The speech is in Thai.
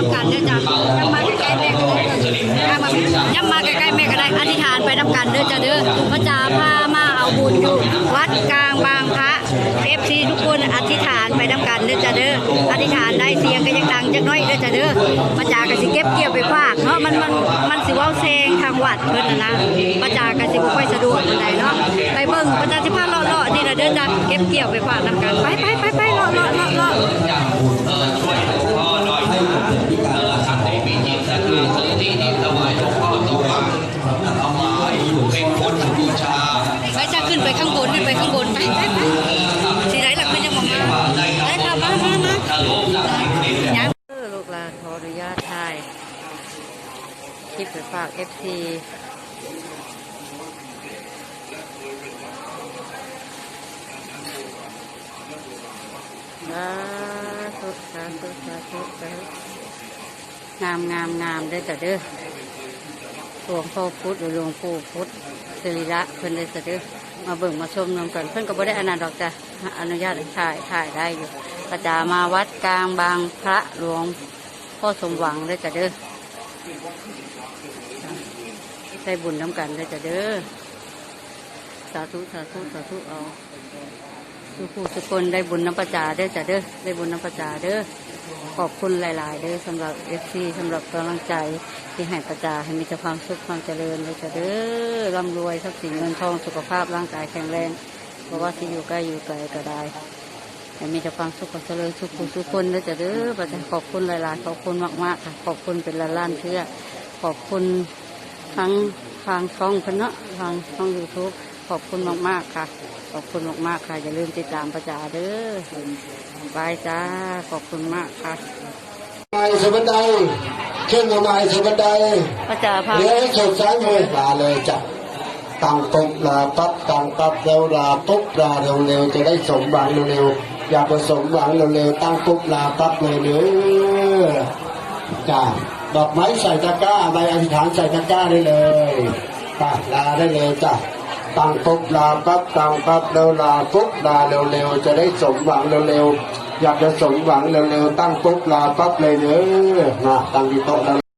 น้ำกันเด้อจ้ะย้ำมาใกล้ๆแม่ก็ได้ย่ำมาย่ำมาใกล้ๆแม่ก็ได้ อธิษฐานไปน้ำกันเด้อจ้ะเด้อพระจ่าพามาเอาบุญอยู่ วัดกลางบางพระเอฟซีทุกคนอธิษฐานไปน้ำกันเด้อจ้ะเด้อ อธิษฐานได้เสียงก็ยังดังจักน้อยเด้อจ้ะเด้อพระจ่าก็สิเก็บเกี่ยวไปฝากเนาะ มันมันมันสิว่าเซงทางวัดเพิ่นนะพระจ่าก็สิบ่ค่อยสะดวกอะไรเนาะ ไปเบิ่งพระจ่าสิพาเลาะๆนี่ล่ะเด้อจ้ะเก็บเกี่ยวไปฝากน้ำกัน ไปไปไปไปเลาะๆ ขึ้นไปข้างบนขึ้นไปข้างบนไปไปไปสีไหนหลักมันยังมามาไปค่ะมามามายังเออลูกหลานขออนุญาตถ่ายคลิปไปฝากเอฟซีสาธุสาธุสาธุสาธุงามงามงามเด้อจ้ะเด้อ หลวงพ่อพุธหรือหลวงปู่พุธสิริระเพิ่นเลยสะดือมาเบิ่งมาชมนำกันเพิ่นก็บ่ได้อนันต์ดอกจ้ะอนุญาตถ่ายถ่ายได้อยู่กระจามาวัดกลางบางพระหลวงพ่อสมหวังเลยจ้ะเด้อได้บุญน้ำกันเลยจ้ะเด้อสาธุสาธุสาธุเอาทุกผู้ทุกคนได้บุญน้ำประจาเด้จ้ะเด้อได้บุญน้ำประจาเด้อ ขอบคุณหลาย ๆ เด้อสำหรับเอฟซีสำหรับกำลังใจที่ให้ประจาให้มีแต่ความสุขความเจริญเลยจะเด้อร่ำรวยทรัพย์สินเงินทองสุขภาพร่างกายแข็งแรงเพราะว่าที่อยู่ใกล้อยู่ไกลก็ได้ให้มีแต่ความสุขความเจริญสุขทุกคนเลยจะเด้อประจาขอบคุณหลาย ๆ ขอบคุณมาก ๆ ค่ะ ขอบคุณเป็นล้านล้านๆเชื่อขอบคุณ ทั้งทางช่องเพิ่นเนาะทางช่องยูทูบขอบคุณมากๆค่ะ ขอบคุณมากๆค่ะ อย่าลืมติดตามประจาเด้อบายจ้า ขอบคุณมากค่ะไม้สบันไดขึ้นมาไม้สบันไดพระจ่าพาเลี้ยงสุดสายมือลาเลยจ้ะตั้งปุ๊บลาปั๊บตั้งปั๊บเร็วลาปุ๊บลาเร็วเร็วๆจะได้สมหวังเร็วๆอย่าประสมหวังเร็วๆตั้งปุ๊บลาปั๊บเลยเด้อจ้ะ ดอกไม้ใส่ตะกร้าใบอธิษฐานใส่ตะกร้าได้เลยป่ะลาได้เลยจ้ะตั้งปุ๊บลาปั๊บตั้งปั๊บเร็วลาปุ๊บลาเร็วๆจะได้สมหวังเร็วๆอยากจะสมหวังเร็วๆตั้งปุ๊บลาปั๊บเลยเด้อนะตั้งที่โต๊ะแล้ว